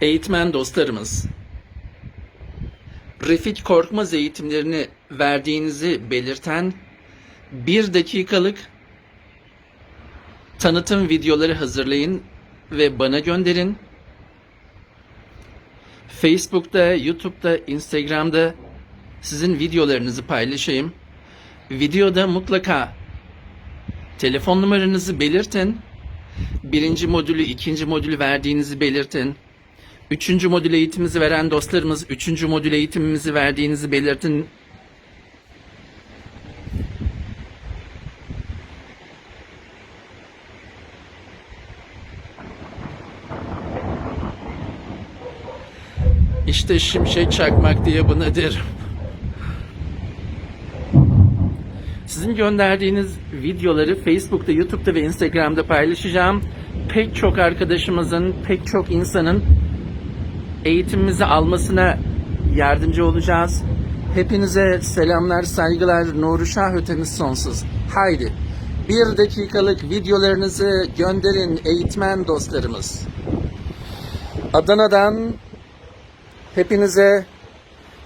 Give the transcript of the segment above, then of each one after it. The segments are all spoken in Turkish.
Eğitmen dostlarımız, Refik Korkmaz eğitimlerini verdiğinizi belirten bir dakikalık tanıtım videoları hazırlayın ve bana gönderin. Facebook'ta, YouTube'da, Instagram'da sizin videolarınızı paylaşayım. Videoda mutlaka telefon numaranızı belirtin. Birinci modülü, ikinci modülü verdiğinizi belirtin. Üçüncü modül eğitimimizi veren dostlarımız, üçüncü modül eğitimimizi verdiğinizi belirtin. İşte şimşek çakmak diye buna derim. Sizin gönderdiğiniz videoları Facebook'ta, YouTube'da ve Instagram'da paylaşacağım. Pek çok arkadaşımızın, pek çok insanın eğitimimizi almasına yardımcı olacağız. Hepinize selamlar, saygılar, nuru şah ötemiz sonsuz. Haydi bir dakikalık videolarınızı gönderin eğitmen dostlarımız. Adana'dan hepinize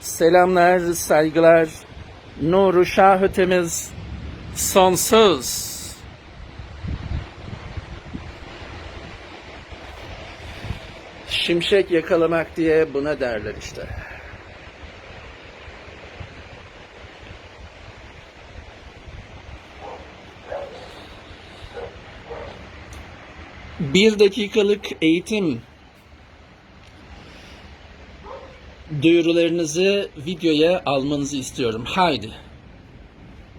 selamlar, saygılar, nuru şah ötemiz sonsuz. Şimşek yakalamak diye buna derler işte. Bir dakikalık eğitim duyurularınızı videoya almanızı istiyorum. Haydi.